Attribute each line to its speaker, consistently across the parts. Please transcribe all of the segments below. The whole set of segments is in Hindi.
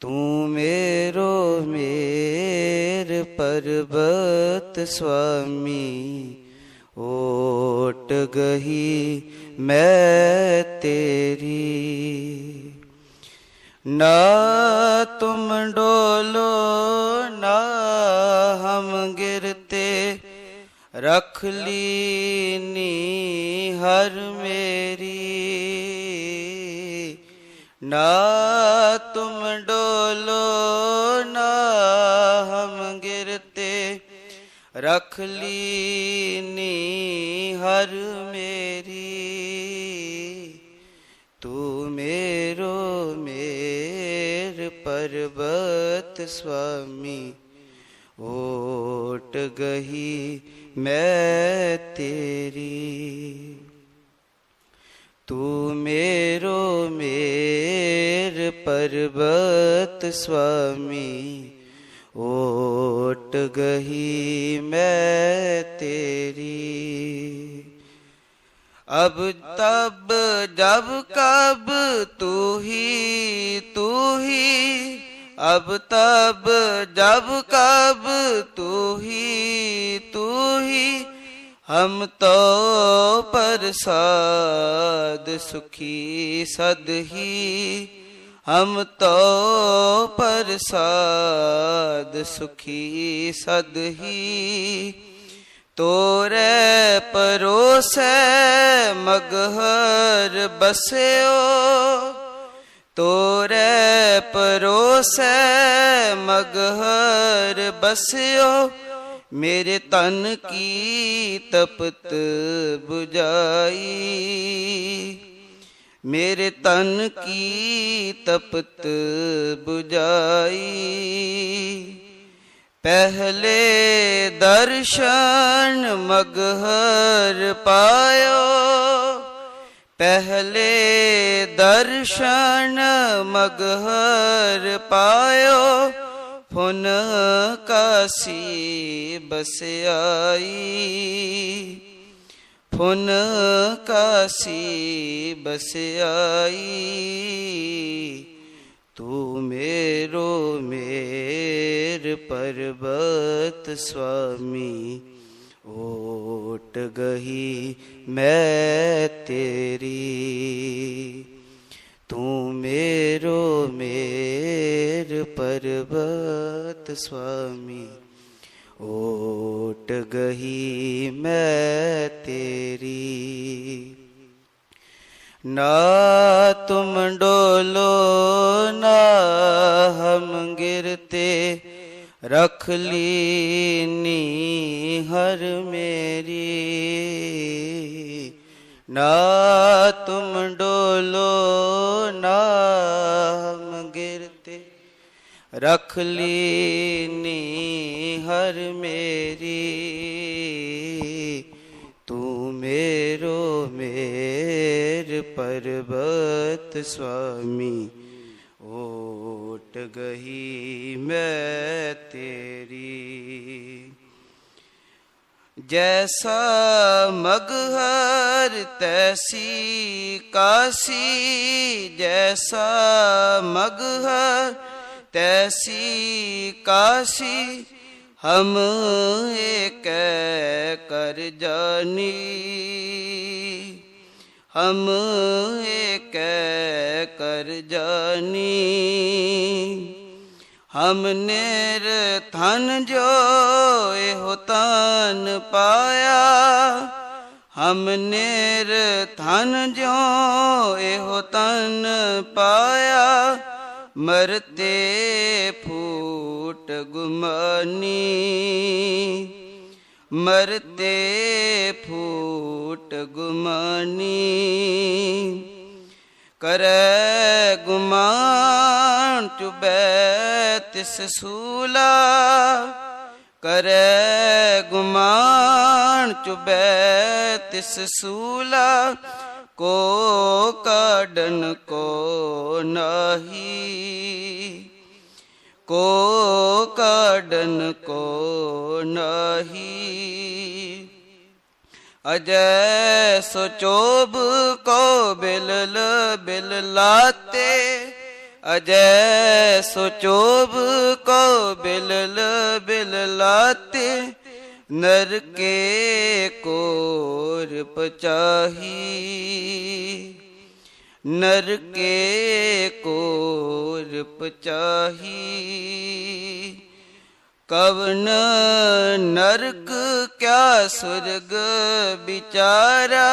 Speaker 1: तू मेरो, मेर पर्वत स्वामी, ओट गही मैं तेरी। ना तुम डोलो, ना हम गिरते, रख लीनी हर मेरी। ना तुम डोलो, ना हम गिरते। रख लीनी हर मेरी। तू मेरो मेर पर्वत स्वामी। ओट गही मैं तेरी। तू मेरो मेर पर्वत स्वामी, ओट गही मैं तेरी। अब तब, जब कब तू ही तू ही, अब तब, जब कब तू ही, तू ਹਮ ਤੋ ਪ੍ਰਸਾਦ ਸੁਖੀ ਸਦਹੀ ਹਮ ਤੋ ਪ੍ਰਸਾਦ ਸੁਖੀ ਸਦਹੀ ਤੋਰੇ ਪਰੋਸੈ ਮਗਹਰ ਬਸਿਓ। ਤੋਰੇ ਪਰੋਸੈ ਮਗਹਰ ਬਸਿਓ। ਮੇਰੇ ਤਨ ਕੀ ਤਪਤ 부ਝਾਈ ਮੇਰੇ ਤਨ ਕੀ ਤਪਤ 부ਝਾਈ ਪਹਿਲੇ ਦਰਸ਼ਨ ਮਗਹਰ ਪਾਇਓ। ਪਹਿਲੇ ਦਰਸ਼ਨ ਮਗਹਰ ਪਾਇਓ। फुन काशी बस आई। फुन काशी बस आई। तू मेरो मेर पर्वत स्वामी, ओट गही मैं तेरी। मेरो मेर पर्वत स्वामी, ओट गही मैं तेरी। ना तुम डोलो, ना हम गिरते, रख लीनी हर मेरी। ना तुम डोलो रख लीनी हर मेरी। तू मेरो मेर पर्वत स्वामी, ओट गही मैं तेरी। जैसा मगहर तैसी काशी जैसा मगहर तैसी काशी हम एक कर जानी हम एक कर जानी हमने थन जो हो तन पाया हमने थन जो हो तन पाया ਮਰਤੇ ਫੂਟ ਗੁਮਾਨੀ। ਮਰਤੇ ਫੂਟ ਗੁਮਾਨੀ। ਕਰੈ ਗੁਮਾਨ ਚੁਬੈ ਤਿਸ ਸੂਲਾ। ਕਰੈ ਗੁਮਾਨ ਚੁਬੈ ਤਿਸ ਸੂਲਾ। ਕੋ ਕਾਢਨ ਕੋ ਨਹੀਂ। ਕੋ ਕਾਢਨ ਕੋ ਨਹੀਂ। ਅਜੈ ਸੁਚੋਬ ਕੋ ਬਿਲਲ ਬਿਲ ਲਾਤੇ। ਅਜੈ ਸੁਚੋਬ ਕੋ ਬਿਲਲ ਬਿਲ ਲਾਤੇ। ਨਰਕੇ ਕੋਰ ਪਚਾਹੀ। ਨਰਕੇ ਕੋਰ ਪਚਾਹੀ। ਕਵਨ ਨਰਕ ਕਿਆ ਸੁਰਗ ਵਿਚਾਰਾ।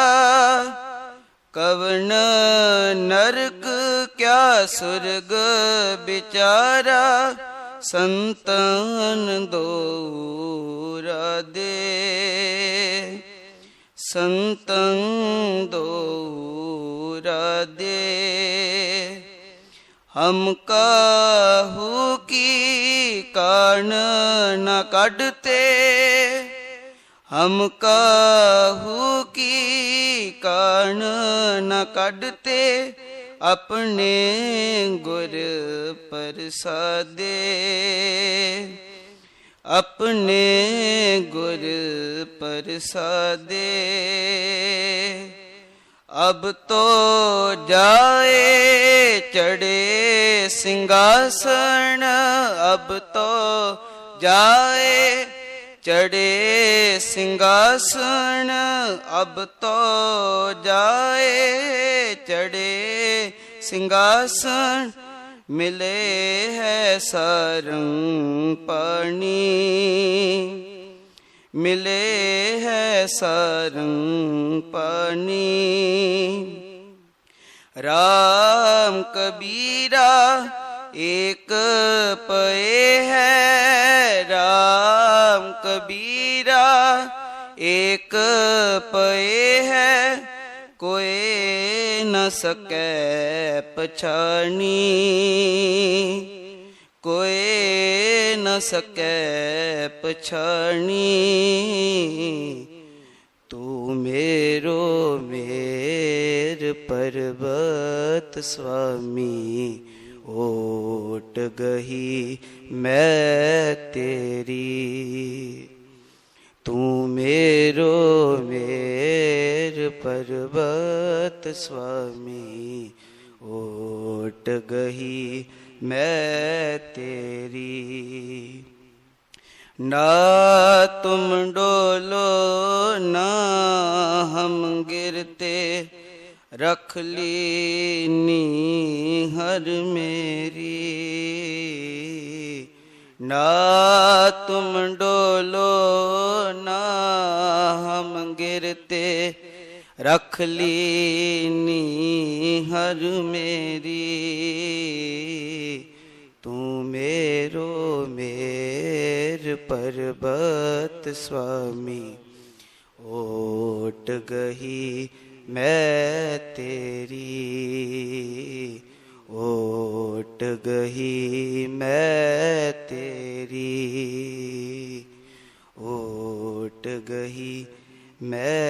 Speaker 1: ਕਵਨ ਨਰਕ ਕਿਆ ਸੁਰਗ ਵਿਚਾਰਾ। संतन दो दे। संतन दो दे। हम कहू की कान न कटते। हम कहू की कान न कटते। ਆਪਣੇ ਗੁਰ ਪ੍ਰਸਾਦੇ। ਆਪਣੇ ਗੁਰ ਪ੍ਰਸਾਦੇ। ਅਬ ਤੋ ਜਾਏ ਚੜੇ ਸਿੰਘਾਸਣ ਅਬ ਤੋ ਜਾਏ ਚੜੇ ਸਿੰਘਾਸਣ, ਅਬ ਤੋ ਜਾਏ। ਚੜੇ ਸਿੰਘਾਸਣ, ਮਿਲੇ ਹੈ ਸਰੰ ਪਾਣੀ। ਮਿਲੇ ਹੈ ਸਰੰ ਪਾਣੀ। ਰਾਮ ਕਬੀਰਾ एक पे है राम कबीरा, एक पे है कोई न सके पछानी, कोई न सके पछानी। तू मेरो मेर पर्वत स्वामी ओट गही मैं तेरी। तू मेरो मेर पर्वत स्वामी। ओट गही मैं तेरी। ना तुम डोलो, ना हम गिरते। रख ली नीहर मेरी। ना तुम डोलो, ना हम गिरते। रख ली नीहर मेरी। तू मेरो मेर पर्वत, स्वामी। ओट गही मैं तेरी ओट गही मैं तेरी ओट गही मैं